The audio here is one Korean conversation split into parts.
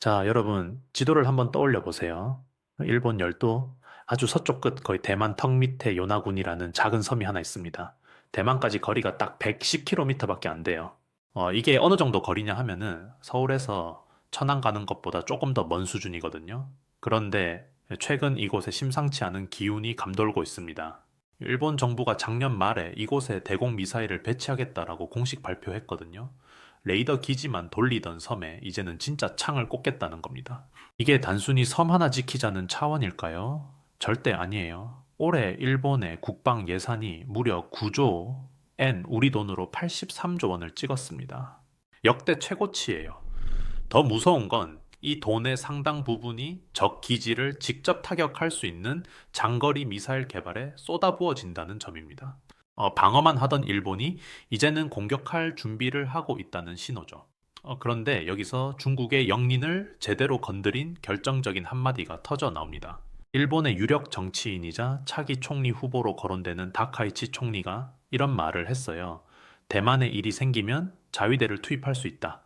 자, 여러분, 지도를 한번 떠올려 보세요. 일본 열도 아주 서쪽 끝 거의 대만 턱 밑에 요나군이라는 작은 섬이 하나 있습니다. 대만까지 거리가 딱 110km밖에 안 돼요. 어, 이게 어느 정도 거리냐 하면은 서울에서 천안 가는 것보다 조금 더 먼 수준이거든요. 그런데 최근 이곳에 심상치 않은 기운이 감돌고 있습니다. 일본 정부가 작년 말에 이곳에 대공 미사일을 배치하겠다라고 공식 발표했거든요. 레이더 기지만 돌리던 섬에 이제는 진짜 창을 꽂겠다는 겁니다. 이게 단순히 섬 하나 지키자는 차원일까요? 절대 아니에요. 올해 일본의 국방 예산이 무려 9조 엔 우리 돈으로 83조 원을 찍었습니다. 역대 최고치예요. 더 무서운 건 이 돈의 상당 부분이 적 기지를 직접 타격할 수 있는 장거리 미사일 개발에 쏟아부어진다는 점입니다. 어, 방어만 하던 일본이 이제는 공격할 준비를 하고 있다는 신호죠. 어, 그런데 여기서 중국의 영린을 제대로 건드린 결정적인 한마디가 터져 나옵니다. 일본의 유력 정치인이자 차기 총리 후보로 거론되는 다카이치 총리가 이런 말을 했어요. 대만에 일이 생기면 자위대를 투입할 수 있다.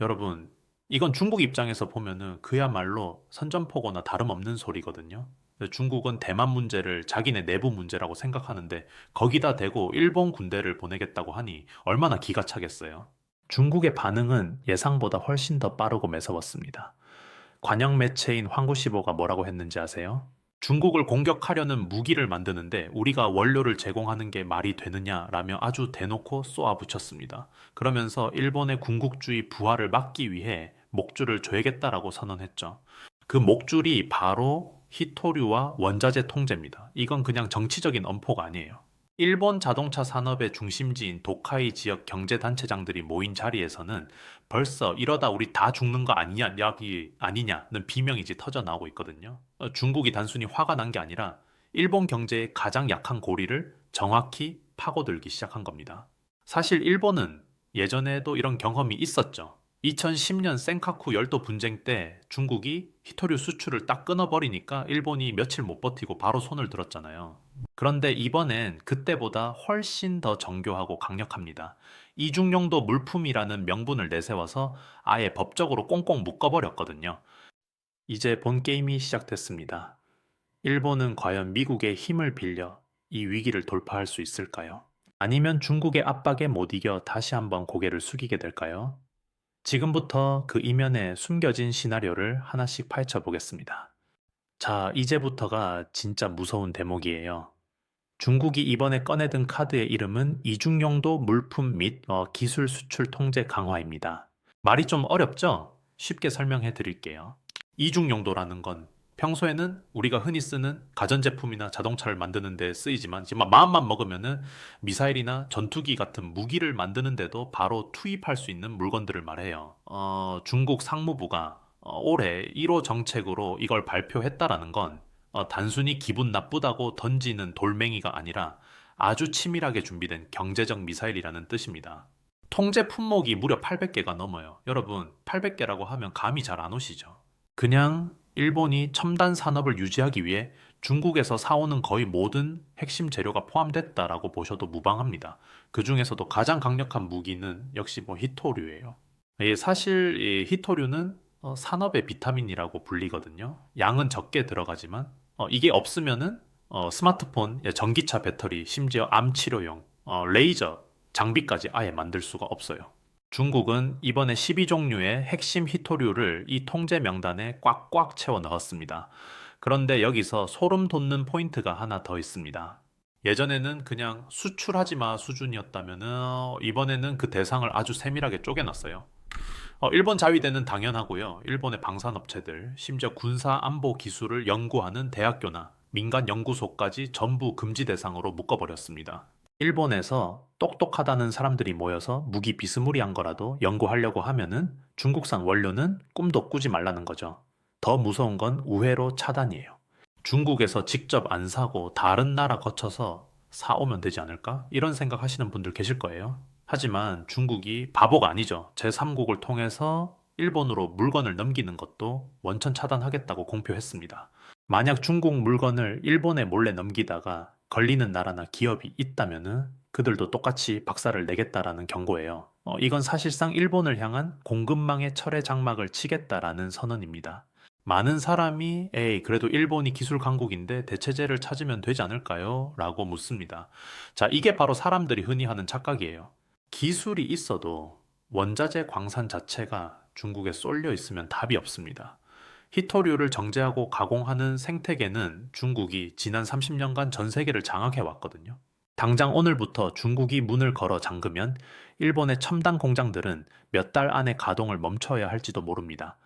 여러분, 이건 중국 입장에서 보면은 그야말로 선전포고나 다름없는 소리거든요. 중국은 대만 문제를 자기네 내부 문제라고 생각하는데 거기다 대고 일본 군대를 보내겠다고 하니 얼마나 기가 차겠어요. 중국의 반응은 예상보다 훨씬 더 빠르고 매서웠습니다. 관영 매체인 황구시보가 뭐라고 했는지 아세요? 중국을 공격하려는 무기를 만드는데 우리가 원료를 제공하는 게 말이 되느냐라며 아주 대놓고 쏘아붙였습니다. 그러면서 일본의 군국주의 부활을 막기 위해 목줄을 줘야겠다라고 선언했죠. 그 목줄이 바로 히토류와 원자재 통제입니다. 이건 그냥 정치적인 엄포가 아니에요. 일본 자동차 산업의 중심지인 도카이 지역 경제단체장들이 모인 자리에서는 벌써 이러다 우리 다 죽는 거 아니냐, 여기 아니냐는 비명이 이제 터져 나오고 있거든요. 어, 중국이 단순히 화가 난 게 아니라 일본 경제의 가장 약한 고리를 정확히 파고들기 시작한 겁니다. 사실 일본은 예전에도 이런 경험이 있었죠. 2010년 센카쿠 열도 분쟁 때 중국이 히토류 수출을 딱 끊어버리니까 일본이 며칠 못 버티고 바로 손을 들었잖아요. 그런데 이번엔 그때보다 훨씬 더 정교하고 강력합니다. 이중용도 물품이라는 명분을 내세워서 아예 법적으로 꽁꽁 묶어버렸거든요. 이제 본 게임이 시작됐습니다. 일본은 과연 미국의 힘을 빌려 이 위기를 돌파할 수 있을까요? 아니면 중국의 압박에 못 이겨 다시 한번 고개를 숙이게 될까요? 지금부터 그 이면에 숨겨진 시나리오를 하나씩 파헤쳐 보겠습니다. 자, 이제부터가 진짜 무서운 대목이에요. 중국이 이번에 꺼내든 카드의 이름은 이중용도 물품 및 어, 기술 수출 통제 강화입니다. 말이 좀 어렵죠? 쉽게 설명해 드릴게요. 이중용도라는 건 평소에는 우리가 흔히 쓰는 가전제품이나 자동차를 만드는 데 쓰이지만 마음만 먹으면은 미사일이나 전투기 같은 무기를 만드는 데도 바로 투입할 수 있는 물건들을 말해요. 어, 중국 상무부가 어, 올해 1호 정책으로 이걸 발표했다라는 건 어, 단순히 기분 나쁘다고 던지는 돌멩이가 아니라 아주 치밀하게 준비된 경제적 미사일이라는 뜻입니다. 통제 품목이 무려 800개가 넘어요. 여러분, 800개라고 하면 감이 잘 안 오시죠? 그냥 일본이 첨단 산업을 유지하기 위해 중국에서 사오는 거의 모든 핵심 재료가 포함됐다라고 보셔도 무방합니다. 그 중에서도 가장 강력한 무기는 역시 뭐 히토류예요. 예, 사실 이 히토류는 어, 산업의 비타민이라고 불리거든요. 양은 적게 들어가지만 어, 이게 없으면은 어, 스마트폰, 예, 전기차 배터리, 심지어 암 치료용, 어, 레이저 장비까지 아예 만들 수가 없어요. 중국은 이번에 12종류의 핵심 히토류를 이 통제 명단에 꽉꽉 채워 넣었습니다. 그런데 여기서 소름 돋는 포인트가 하나 더 있습니다. 예전에는 그냥 수출하지 마 수준이었다면 이번에는 그 대상을 아주 세밀하게 쪼개놨어요. 어, 일본 자위대는 당연하고요. 일본의 방산업체들, 심지어 군사 안보 기술을 연구하는 대학교나 민간 연구소까지 전부 금지 대상으로 묶어버렸습니다. 일본에서 똑똑하다는 사람들이 모여서 무기 비스무리한 거라도 연구하려고 하면은 중국산 원료는 꿈도 꾸지 말라는 거죠. 더 무서운 건 우회로 차단이에요. 중국에서 직접 안 사고 다른 나라 거쳐서 사오면 되지 않을까? 이런 생각 하시는 분들 계실 거예요. 하지만 중국이 바보가 아니죠. 제3국을 통해서 일본으로 물건을 넘기는 것도 원천 차단하겠다고 공표했습니다. 만약 중국 물건을 일본에 몰래 넘기다가 걸리는 나라나 기업이 있다면은 그들도 똑같이 박살을 내겠다라는 경고예요. 어, 이건 사실상 일본을 향한 공급망의 철회 장막을 치겠다라는 선언입니다. 많은 사람이 에이 그래도 일본이 기술 강국인데 대체제를 찾으면 되지 않을까요? 라고 묻습니다. 자, 이게 바로 사람들이 흔히 하는 착각이에요. 기술이 있어도 원자재 광산 자체가 중국에 쏠려 있으면 답이 없습니다. 히토류를 정제하고 가공하는 생태계는 중국이 지난 30년간 전 세계를 장악해 왔거든요. 당장 오늘부터 중국이 문을 걸어 잠그면 일본의 첨단 공장들은 몇 달 안에 가동을 멈춰야 할지도 모릅니다.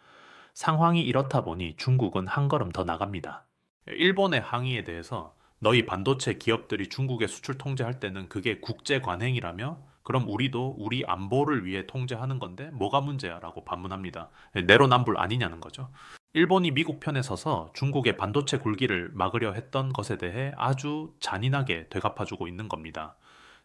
상황이 이렇다 보니 중국은 한 걸음 더 나갑니다. 일본의 항의에 대해서 너희 반도체 기업들이 중국에 수출 통제할 때는 그게 국제 관행이라며 그럼 우리도 우리 안보를 위해 통제하는 건데 뭐가 문제야? 라고 반문합니다. 내로남불 아니냐는 거죠. 일본이 미국 편에 서서 중국의 반도체 굴기를 막으려 했던 것에 대해 아주 잔인하게 되갚아주고 있는 겁니다.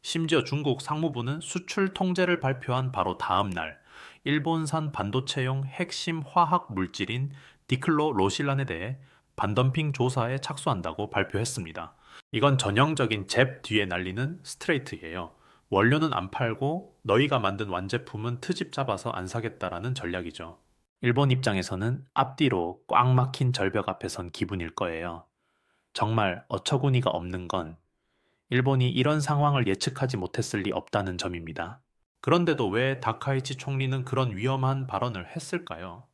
심지어 중국 상무부는 수출 통제를 발표한 바로 다음 날 일본산 반도체용 핵심 화학 물질인 디클로 로실란에 대해 반덤핑 조사에 착수한다고 발표했습니다. 이건 전형적인 잽 뒤에 날리는 스트레이트예요. 원료는 안 팔고 너희가 만든 완제품은 트집 잡아서 안 사겠다라는 전략이죠. 일본 입장에서는 앞뒤로 꽉 막힌 절벽 앞에 선 기분일 거예요. 정말 어처구니가 없는 건 일본이 이런 상황을 예측하지 못했을 리 없다는 점입니다. 그런데도 왜 다카이치 총리는 그런 위험한 발언을 했을까요?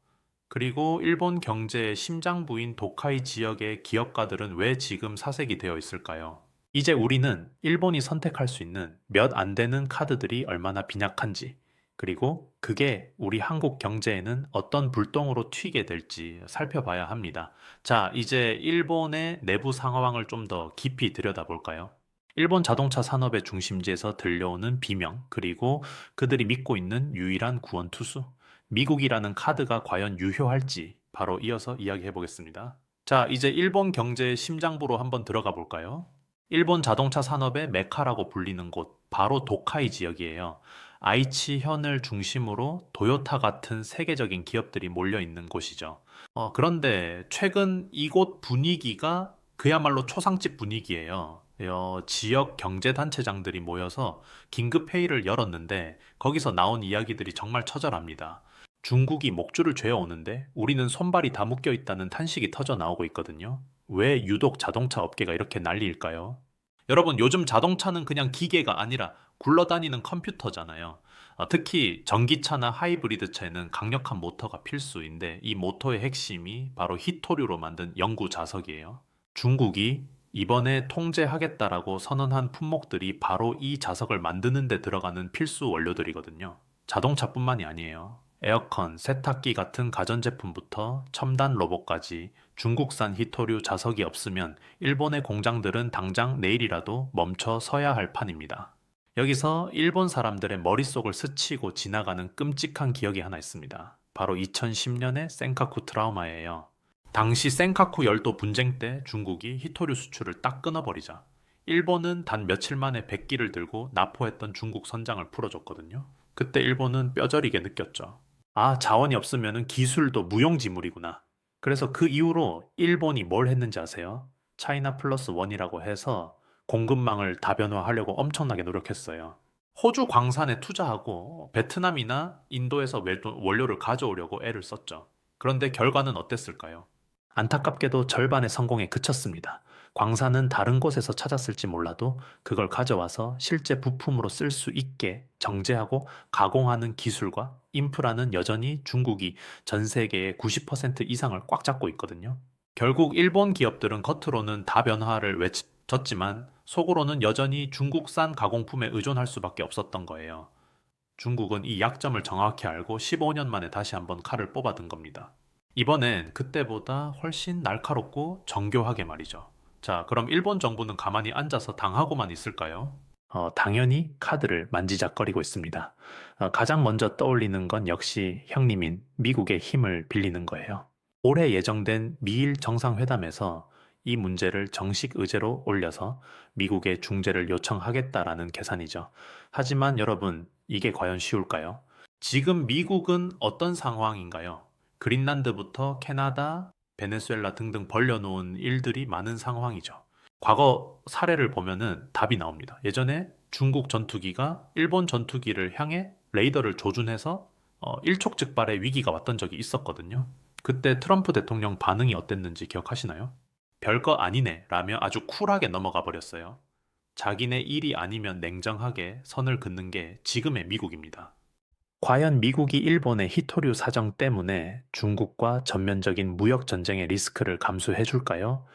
그리고 일본 경제의 심장부인 도카이 지역의 기업가들은 왜 지금 사색이 되어 있을까요? 이제 우리는 일본이 선택할 수 있는 몇 안 되는 카드들이 얼마나 빈약한지, 그리고 그게 우리 한국 경제에는 어떤 불똥으로 튀게 될지 살펴봐야 합니다. 자, 이제 일본의 내부 상황을 좀 더 깊이 들여다볼까요? 일본 자동차 산업의 중심지에서 들려오는 비명, 그리고 그들이 믿고 있는 유일한 구원 투수. 미국이라는 카드가 과연 유효할지 바로 이어서 이야기해 보겠습니다. 자, 이제 일본 경제의 심장부로 한번 들어가 볼까요? 일본 자동차 산업의 메카라고 불리는 곳, 바로 도카이 지역이에요. 아이치현을 중심으로 도요타 같은 세계적인 기업들이 몰려 있는 곳이죠. 어, 그런데 최근 이곳 분위기가 그야말로 초상집 분위기예요. 어, 지역 경제단체장들이 모여서 긴급회의를 열었는데 거기서 나온 이야기들이 정말 처절합니다. 중국이 목줄을 죄어 오는데 우리는 손발이 다 묶여 있다는 탄식이 터져 나오고 있거든요. 왜 유독 자동차 업계가 이렇게 난리일까요? 여러분, 요즘 자동차는 그냥 기계가 아니라 굴러다니는 컴퓨터잖아요. 어, 특히 전기차나 하이브리드 차에는 강력한 모터가 필수인데 이 모터의 핵심이 바로 히토류로 만든 영구 자석이에요. 중국이 이번에 통제하겠다라고 선언한 품목들이 바로 이 자석을 만드는 데 들어가는 필수 원료들이거든요. 자동차뿐만이 아니에요. 에어컨, 세탁기 같은 가전제품부터 첨단 로봇까지 중국산 히토류 자석이 없으면 일본의 공장들은 당장 내일이라도 멈춰 서야 할 판입니다. 여기서 일본 사람들의 머릿속을 스치고 지나가는 끔찍한 기억이 하나 있습니다. 바로 2010년의 센카쿠 트라우마예요. 당시 센카쿠 열도 분쟁 때 중국이 히토류 수출을 딱 끊어버리자 일본은 단 며칠 만에 백기를 들고 납포했던 중국 선장을 풀어줬거든요. 그때 일본은 뼈저리게 느꼈죠. 아, 자원이 없으면 기술도 무용지물이구나. 그래서 그 이후로 일본이 뭘 했는지 아세요? 차이나 플러스 원이라고 해서 공급망을 다변화하려고 엄청나게 노력했어요. 호주 광산에 투자하고 베트남이나 인도에서 원료를 가져오려고 애를 썼죠. 그런데 결과는 어땠을까요? 안타깝게도 절반의 성공에 그쳤습니다. 광산은 다른 곳에서 찾았을지 몰라도 그걸 가져와서 실제 부품으로 쓸 수 있게 정제하고 가공하는 기술과 인프라는 여전히 중국이 전 세계의 90% 이상을 꽉 잡고 있거든요. 결국 일본 기업들은 겉으로는 다변화를 외쳤지만 속으로는 여전히 중국산 가공품에 의존할 수밖에 없었던 거예요. 중국은 이 약점을 정확히 알고 15년 만에 다시 한번 칼을 뽑아든 겁니다. 이번엔 그때보다 훨씬 날카롭고 정교하게 말이죠. 자, 그럼 일본 정부는 가만히 앉아서 당하고만 있을까요? 어, 당연히 카드를 만지작거리고 있습니다. 어, 가장 먼저 떠올리는 건 역시 형님인 미국의 힘을 빌리는 거예요. 올해 예정된 미일 정상회담에서 이 문제를 정식 의제로 올려서 미국의 중재를 요청하겠다라는 계산이죠. 하지만 여러분, 이게 과연 쉬울까요? 지금 미국은 어떤 상황인가요? 그린란드부터 캐나다, 베네수엘라 등등 벌려놓은 일들이 많은 상황이죠. 과거 사례를 보면은 답이 나옵니다. 예전에 중국 전투기가 일본 전투기를 향해 레이더를 조준해서 어, 일촉즉발의 위기가 왔던 적이 있었거든요. 그때 트럼프 대통령 반응이 어땠는지 기억하시나요? 별거 아니네 라며 아주 쿨하게 넘어가 버렸어요. 자기네 일이 아니면 냉정하게 선을 긋는 게 지금의 미국입니다. 과연 미국이 일본의 히토류 사정 때문에 중국과 전면적인 무역 전쟁의 리스크를 감수해 줄까요?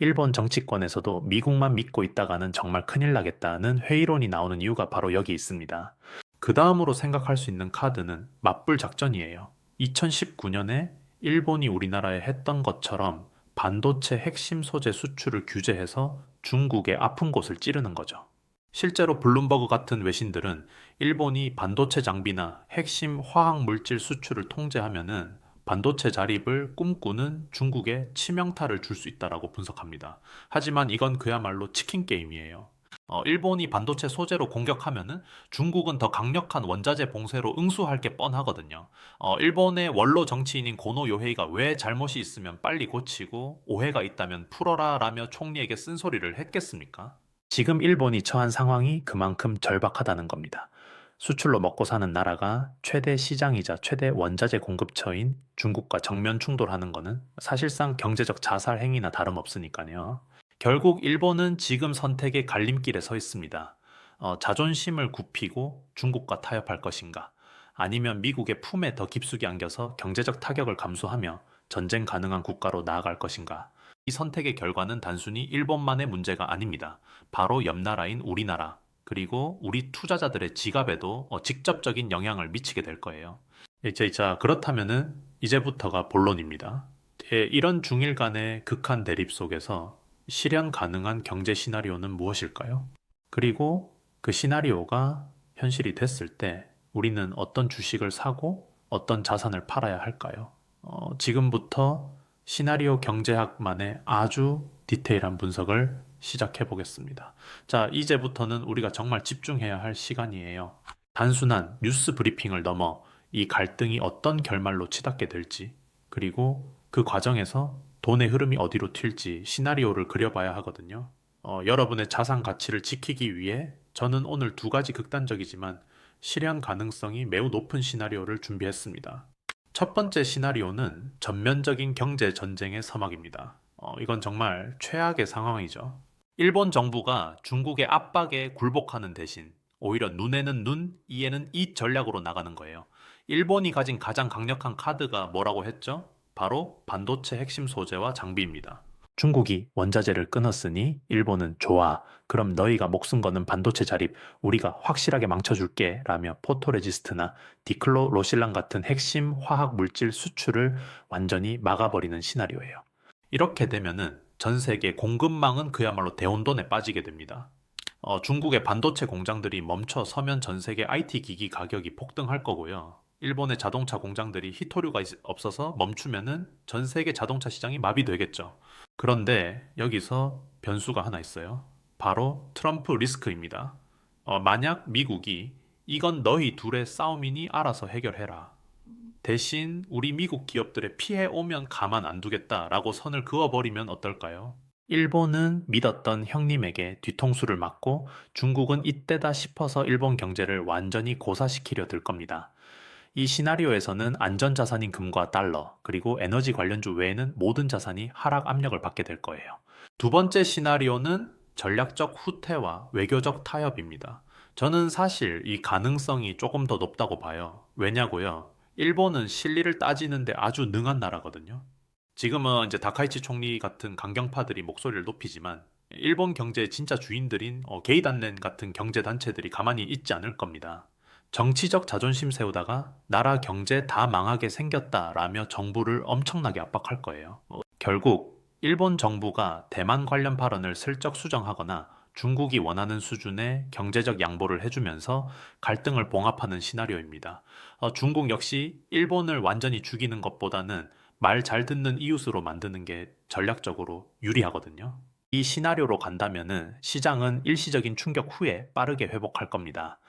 일본 정치권에서도 미국만 믿고 있다가는 정말 큰일 나겠다는 회의론이 나오는 이유가 바로 여기 있습니다. 그 다음으로 생각할 수 있는 카드는 맞불 작전이에요. 2019년에 일본이 우리나라에 했던 것처럼 반도체 핵심 소재 수출을 규제해서 중국의 아픈 곳을 찌르는 거죠. 실제로 블룸버그 같은 외신들은 일본이 반도체 장비나 핵심 화학 물질 수출을 통제하면은 반도체 자립을 꿈꾸는 중국에 치명타를 줄 수 있다라고 분석합니다. 하지만 이건 그야말로 치킨 게임이에요. 어, 일본이 반도체 소재로 공격하면은 중국은 더 강력한 원자재 봉쇄로 응수할 게 뻔하거든요. 어, 일본의 원로 정치인인 고노 요헤이가 왜 잘못이 있으면 빨리 고치고 오해가 있다면 풀어라 라며 총리에게 쓴소리를 했겠습니까? 지금 일본이 처한 상황이 그만큼 절박하다는 겁니다. 수출로 먹고 사는 나라가 최대 시장이자 최대 원자재 공급처인 중국과 정면 충돌하는 것은 사실상 경제적 자살 행위나 다름없으니까요. 결국 일본은 지금 선택의 갈림길에 서 있습니다. 어, 자존심을 굽히고 중국과 타협할 것인가? 아니면 미국의 품에 더 깊숙이 안겨서 경제적 타격을 감수하며 전쟁 가능한 국가로 나아갈 것인가? 이 선택의 결과는 단순히 일본만의 문제가 아닙니다. 바로 옆 나라인 우리나라, 그리고 우리 투자자들의 지갑에도 어, 직접적인 영향을 미치게 될 거예요. 이제 자 그렇다면은 이제부터가 본론입니다. 예, 이런 중일 간의 극한 대립 속에서 실현 가능한 경제 시나리오는 무엇일까요? 그리고 그 시나리오가 현실이 됐을 때 우리는 어떤 주식을 사고 어떤 자산을 팔아야 할까요? 어, 지금부터 시나리오 경제학만의 아주 디테일한 분석을 시작해 보겠습니다. 자, 이제부터는 우리가 정말 집중해야 할 시간이에요. 단순한 뉴스 브리핑을 넘어 이 갈등이 어떤 결말로 치닫게 될지, 그리고 그 과정에서 돈의 흐름이 어디로 튈지 시나리오를 그려봐야 하거든요. 어, 여러분의 자산 가치를 지키기 위해 저는 오늘 두 가지 극단적이지만 실현 가능성이 매우 높은 시나리오를 준비했습니다. 첫 번째 시나리오는 전면적인 경제 전쟁의 서막입니다. 어, 이건 정말 최악의 상황이죠. 일본 정부가 중국의 압박에 굴복하는 대신 오히려 눈에는 눈, 이에는 이 전략으로 나가는 거예요. 일본이 가진 가장 강력한 카드가 뭐라고 했죠? 바로 반도체 핵심 소재와 장비입니다. 중국이 원자재를 끊었으니 일본은 좋아. 그럼 너희가 목숨 거는 반도체 자립 우리가 확실하게 망쳐줄게 라며 포토레지스트나 디클로 로실란 같은 핵심 화학 물질 수출을 완전히 막아버리는 시나리오예요. 이렇게 되면은 전 세계 공급망은 그야말로 대혼돈에 빠지게 됩니다. 어, 중국의 반도체 공장들이 멈춰 서면 전 세계 IT 기기 가격이 폭등할 거고요. 일본의 자동차 공장들이 히토류가 없어서 멈추면은 전 세계 자동차 시장이 마비되겠죠. 그런데 여기서 변수가 하나 있어요. 바로 트럼프 리스크입니다. 어, 만약 미국이 이건 너희 둘의 싸움이니 알아서 해결해라. 대신 우리 미국 기업들의 피해 오면 가만 안 두겠다라고 선을 그어버리면 어떨까요? 일본은 믿었던 형님에게 뒤통수를 맞고 중국은 이때다 싶어서 일본 경제를 완전히 고사시키려 들 겁니다. 이 시나리오에서는 안전자산인 금과 달러, 그리고 에너지 관련주 외에는 모든 자산이 하락 압력을 받게 될 거예요. 두 번째 시나리오는 전략적 후퇴와 외교적 타협입니다. 저는 사실 이 가능성이 조금 더 높다고 봐요. 왜냐고요? 일본은 실리를 따지는데 아주 능한 나라거든요. 지금은 이제 다카이치 총리 같은 강경파들이 목소리를 높이지만 일본 경제의 진짜 주인들인 어, 게이단넨 같은 경제 단체들이 가만히 있지 않을 겁니다. 정치적 자존심 세우다가 나라 경제 다 망하게 생겼다라며 정부를 엄청나게 압박할 거예요. 어, 결국 일본 정부가 대만 관련 발언을 슬쩍 수정하거나 중국이 원하는 수준의 경제적 양보를 해주면서 갈등을 봉합하는 시나리오입니다. 어, 중국 역시 일본을 완전히 죽이는 것보다는 말 잘 듣는 이웃으로 만드는 게 전략적으로 유리하거든요. 이 시나리오로 간다면은 시장은 일시적인 충격 후에 빠르게 회복할 겁니다.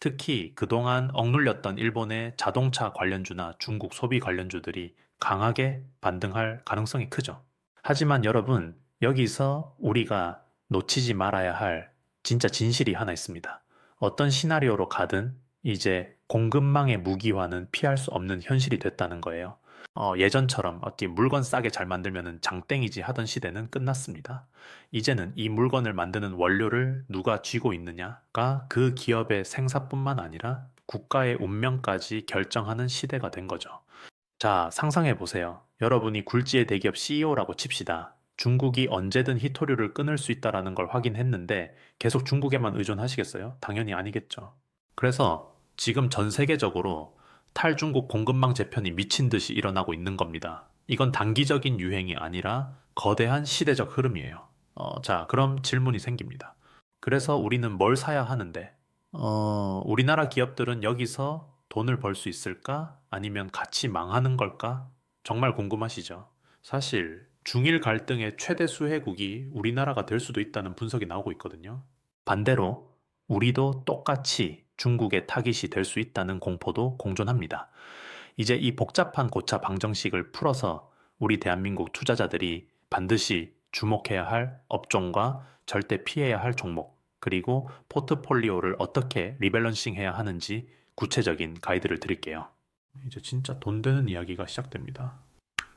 특히 그동안 억눌렸던 일본의 자동차 관련주나 중국 소비 관련주들이 강하게 반등할 가능성이 크죠. 하지만 여러분, 여기서 우리가 놓치지 말아야 할 진짜 진실이 하나 있습니다. 어떤 시나리오로 가든 이제 공급망의 무기화는 피할 수 없는 현실이 됐다는 거예요. 어, 예전처럼 어디 물건 싸게 잘 만들면 장땡이지 하던 시대는 끝났습니다. 이제는 이 물건을 만드는 원료를 누가 쥐고 있느냐가 그 기업의 생사뿐만 아니라 국가의 운명까지 결정하는 시대가 된 거죠. 자, 상상해 보세요. 여러분이 굴지의 대기업 CEO라고 칩시다. 중국이 언제든 희토류를 끊을 수 있다라는 걸 확인했는데 계속 중국에만 의존하시겠어요? 당연히 아니겠죠. 그래서 지금 전 세계적으로 탈중국 공급망 재편이 미친 듯이 일어나고 있는 겁니다. 이건 단기적인 유행이 아니라 거대한 시대적 흐름이에요. 어, 자, 그럼 질문이 생깁니다. 그래서 우리는 뭘 사야 하는데? 어, 우리나라 기업들은 여기서 돈을 벌 수 있을까? 아니면 같이 망하는 걸까? 정말 궁금하시죠? 사실 중일 갈등의 최대 수혜국이 우리나라가 될 수도 있다는 분석이 나오고 있거든요. 반대로 우리도 똑같이 중국의 타깃이 될 수 있다는 공포도 공존합니다. 이제 이 복잡한 고차 방정식을 풀어서 우리 대한민국 투자자들이 반드시 주목해야 할 업종과 절대 피해야 할 종목, 그리고 포트폴리오를 어떻게 리밸런싱 해야 하는지 구체적인 가이드를 드릴게요. 이제 진짜 돈 되는 이야기가 시작됩니다.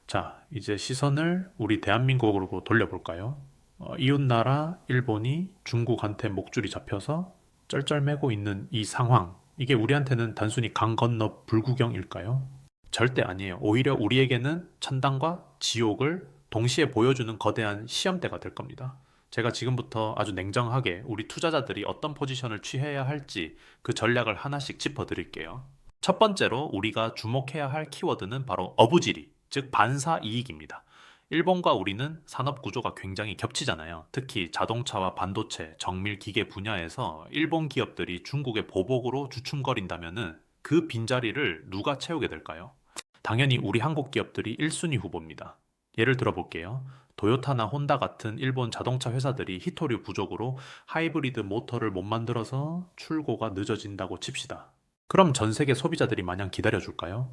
자, 이제 시선을 우리 대한민국으로 돌려볼까요? 어, 이웃나라 일본이 중국한테 목줄이 잡혀서 쩔쩔매고 있는 이 상황, 이게 우리한테는 단순히 강 건너 불구경일까요? 절대 아니에요. 오히려 우리에게는 천당과 지옥을 동시에 보여주는 거대한 시험대가 될 겁니다. 제가 지금부터 아주 냉정하게 우리 투자자들이 어떤 포지션을 취해야 할지 그 전략을 하나씩 짚어드릴게요. 첫 번째로 우리가 주목해야 할 키워드는 바로 어부지리, 즉 반사 이익입니다. 일본과 우리는 산업 구조가 굉장히 겹치잖아요. 특히 자동차와 반도체, 정밀 기계 분야에서 일본 기업들이 중국의 보복으로 주춤거린다면은 그 빈자리를 누가 채우게 될까요? 당연히 우리 한국 기업들이 1순위 후보입니다. 예를 들어 볼게요. 도요타나 혼다 같은 일본 자동차 회사들이 히토류 부족으로 하이브리드 모터를 못 만들어서 출고가 늦어진다고 칩시다. 그럼 전 세계 소비자들이 마냥 기다려줄까요?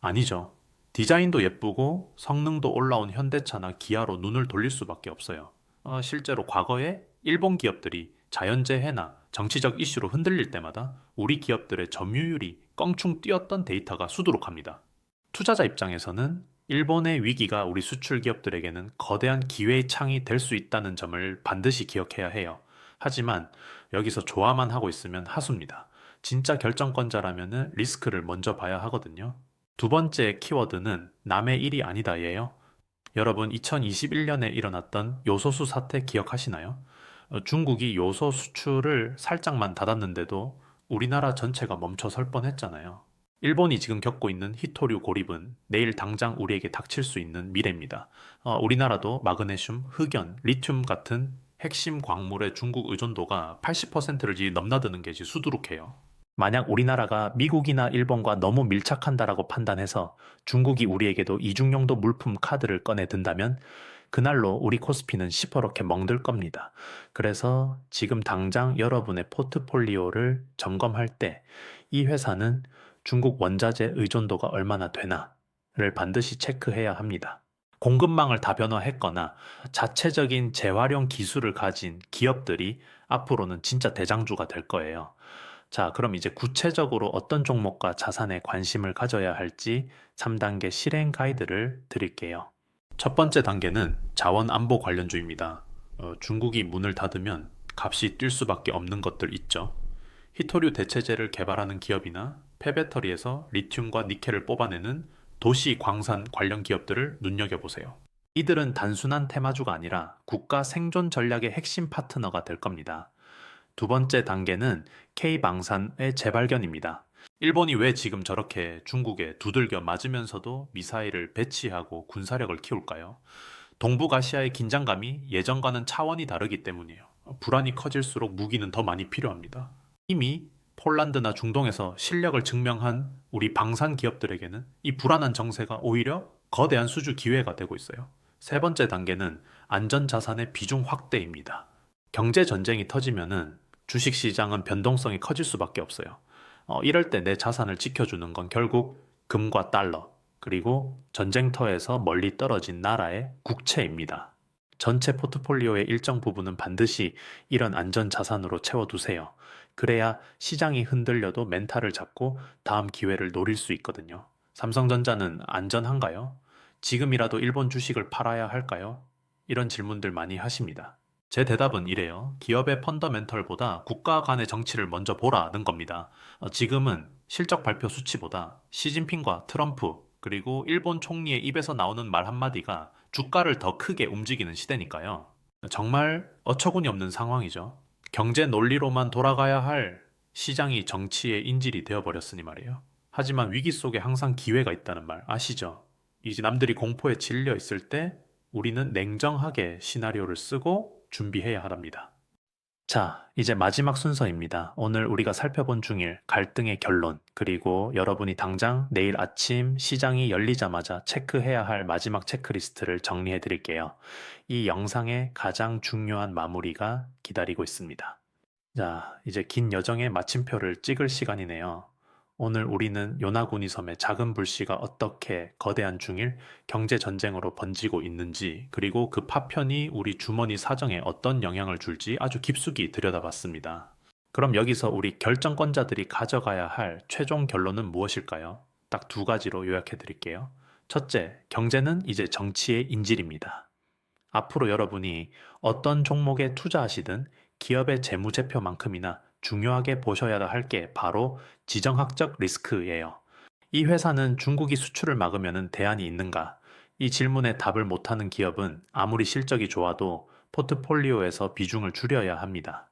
아니죠. 디자인도 예쁘고 성능도 올라온 현대차나 기아로 눈을 돌릴 수밖에 없어요. 어, 실제로 과거에 일본 기업들이 자연재해나 정치적 이슈로 흔들릴 때마다 우리 기업들의 점유율이 껑충 뛰었던 데이터가 수두룩합니다. 투자자 입장에서는 일본의 위기가 우리 수출 기업들에게는 거대한 기회의 창이 될 수 있다는 점을 반드시 기억해야 해요. 하지만 여기서 좋아만 하고 있으면 하수입니다. 진짜 결정권자라면 리스크를 먼저 봐야 하거든요. 두 번째 키워드는 남의 일이 아니다예요. 여러분 2021년에 일어났던 요소수 사태 기억하시나요? 어, 중국이 요소 수출을 살짝만 닫았는데도 우리나라 전체가 멈춰 설 뻔했잖아요. 일본이 지금 겪고 있는 히토류 고립은 내일 당장 우리에게 닥칠 수 있는 미래입니다. 어, 우리나라도 마그네슘, 흑연, 리튬 같은 핵심 광물의 중국 의존도가 80%를 넘나드는 게 수두룩해요. 만약 우리나라가 미국이나 일본과 너무 밀착한다라고 판단해서 중국이 우리에게도 이중용도 물품 카드를 꺼내 든다면 그날로 우리 코스피는 시퍼렇게 멍들 겁니다. 그래서 지금 당장 여러분의 포트폴리오를 점검할 때 이 회사는 중국 원자재 의존도가 얼마나 되나를 반드시 체크해야 합니다. 공급망을 다변화했거나 자체적인 재활용 기술을 가진 기업들이 앞으로는 진짜 대장주가 될 거예요. 자, 그럼 이제 구체적으로 어떤 종목과 자산에 관심을 가져야 할지 3단계 실행 가이드를 드릴게요. 첫 번째 단계는 자원 안보 관련주입니다. 어, 중국이 문을 닫으면 값이 뛸 수밖에 없는 것들 있죠. 히토류 대체제를 개발하는 기업이나 폐배터리에서 리튬과 니켈을 뽑아내는 도시 광산 관련 기업들을 눈여겨보세요. 이들은 단순한 테마주가 아니라 국가 생존 전략의 핵심 파트너가 될 겁니다. 두 번째 단계는 K방산의 재발견입니다. 일본이 왜 지금 저렇게 중국에 두들겨 맞으면서도 미사일을 배치하고 군사력을 키울까요? 동북아시아의 긴장감이 예전과는 차원이 다르기 때문이에요. 불안이 커질수록 무기는 더 많이 필요합니다. 이미 폴란드나 중동에서 실력을 증명한 우리 방산 기업들에게는 이 불안한 정세가 오히려 거대한 수주 기회가 되고 있어요. 세 번째 단계는 안전 자산의 비중 확대입니다. 경제 전쟁이 터지면은 주식 시장은 변동성이 커질 수밖에 없어요. 어, 이럴 때 내 자산을 지켜주는 건 결국 금과 달러, 그리고 전쟁터에서 멀리 떨어진 나라의 국채입니다. 전체 포트폴리오의 일정 부분은 반드시 이런 안전 자산으로 채워두세요. 그래야 시장이 흔들려도 멘탈을 잡고 다음 기회를 노릴 수 있거든요. 삼성전자는 안전한가요? 지금이라도 일본 주식을 팔아야 할까요? 이런 질문들 많이 하십니다. 제 대답은 이래요. 기업의 펀더멘털보다 국가 간의 정치를 먼저 보라는 겁니다. 어, 지금은 실적 발표 수치보다 시진핑과 트럼프 그리고 일본 총리의 입에서 나오는 말 한마디가 주가를 더 크게 움직이는 시대니까요. 정말 어처구니 없는 상황이죠. 경제 논리로만 돌아가야 할 시장이 정치의 인질이 되어버렸으니 말이에요. 하지만 위기 속에 항상 기회가 있다는 말 아시죠? 이제 남들이 공포에 질려 있을 때 우리는 냉정하게 시나리오를 쓰고 준비해야 하답니다. 자, 이제 마지막 순서입니다. 오늘 우리가 살펴본 중일 갈등의 결론, 그리고 여러분이 당장 내일 아침 시장이 열리자마자 체크해야 할 마지막 체크리스트를 정리해 드릴게요. 이 영상의 가장 중요한 마무리가 기다리고 있습니다. 자, 이제 긴 여정의 마침표를 찍을 시간이네요. 오늘 우리는 요나구니 섬의 작은 불씨가 어떻게 거대한 중일 경제 전쟁으로 번지고 있는지 그리고 그 파편이 우리 주머니 사정에 어떤 영향을 줄지 아주 깊숙이 들여다봤습니다. 그럼 여기서 우리 결정권자들이 가져가야 할 최종 결론은 무엇일까요? 딱 두 가지로 요약해 드릴게요. 첫째, 경제는 이제 정치의 인질입니다. 앞으로 여러분이 어떤 종목에 투자하시든 기업의 재무제표만큼이나 중요하게 보셔야 할 게 바로 지정학적 리스크예요. 이 회사는 중국이 수출을 막으면 대안이 있는가? 이 질문에 답을 못하는 기업은 아무리 실적이 좋아도 포트폴리오에서 비중을 줄여야 합니다.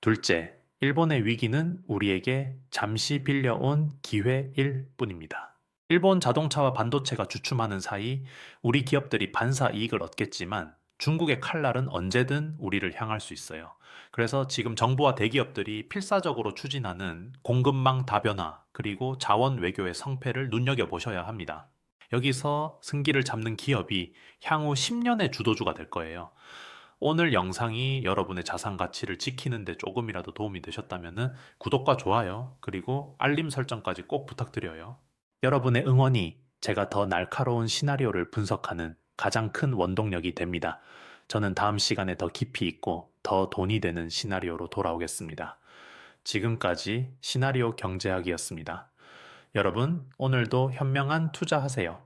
둘째, 일본의 위기는 우리에게 잠시 빌려온 기회일 뿐입니다. 일본 자동차와 반도체가 주춤하는 사이 우리 기업들이 반사 이익을 얻겠지만 중국의 칼날은 언제든 우리를 향할 수 있어요. 그래서 지금 정부와 대기업들이 필사적으로 추진하는 공급망 다변화 그리고 자원 외교의 성패를 눈여겨보셔야 합니다. 여기서 승기를 잡는 기업이 향후 10년의 주도주가 될 거예요. 오늘 영상이 여러분의 자산 가치를 지키는데 조금이라도 도움이 되셨다면 구독과 좋아요 그리고 알림 설정까지 꼭 부탁드려요. 여러분의 응원이 제가 더 날카로운 시나리오를 분석하는 가장 큰 원동력이 됩니다. 저는 다음 시간에 더 깊이 있고 더 돈이 되는 시나리오로 돌아오겠습니다. 지금까지 시나리오 경제학이었습니다. 여러분, 오늘도 현명한 투자하세요.